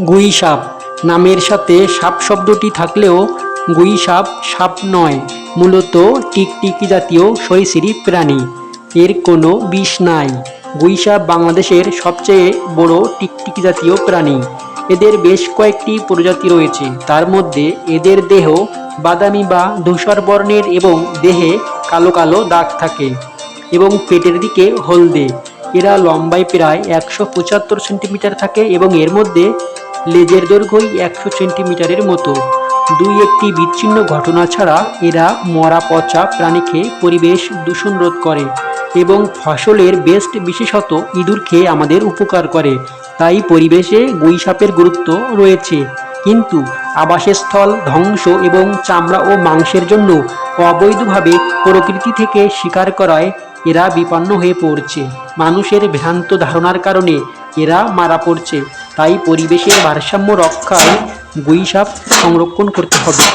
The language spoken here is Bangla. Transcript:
গুই সাপ নামের সাথে সাপ শব্দটি থাকলেও গুই সাপ সাপ নয়, মূলত টিকটিকি জাতীয় সরীসৃপ প্রাণী। এর কোনো বিষ নাই। গুই সাপ বাংলাদেশের সবচেয়ে বড় টিকটিকি জাতীয় প্রাণী। এদের বেশ কয়েকটি প্রজাতি রয়েছে। তার মধ্যে এদের দেহ বাদামি বা ধূসর বর্ণের এবং দেহে কালো কালো দাগ থাকে এবং পেটের দিকে হলদে। এরা লম্বায় প্রায় একশো পঁচাত্তর সেন্টিমিটার থাকে এবং এর মধ্যে লেজের দৈর্ঘ্যই একশো সেন্টিমিটারের মতো। দুই একটি বিচ্ছিন্ন ঘটনা ছাড়া এরা মরা পচা প্রাণী খেয়ে পরিবেশ দূষণ রোধ করে এবং ফসলের বেস্ট বিশেষত ইঁদুর খেয়ে আমাদের উপকার করে। তাই পরিবেশে গুই সাপের গুরুত্ব রয়েছে। কিন্তু আবাসস্থল ধ্বংস এবং চামড়া ও মাংসের জন্য অবৈধভাবে প্রকৃতি থেকে শিকার করায় এরা বিপন্ন হয়ে পড়ছে। মানুষের ভ্রান্ত ধারণার কারণে এরা মারা পড়ছে। তাই পরিবেশের ভারসাম্য রক্ষায় গুইসাপ সংরক্ষণ করতে হবে।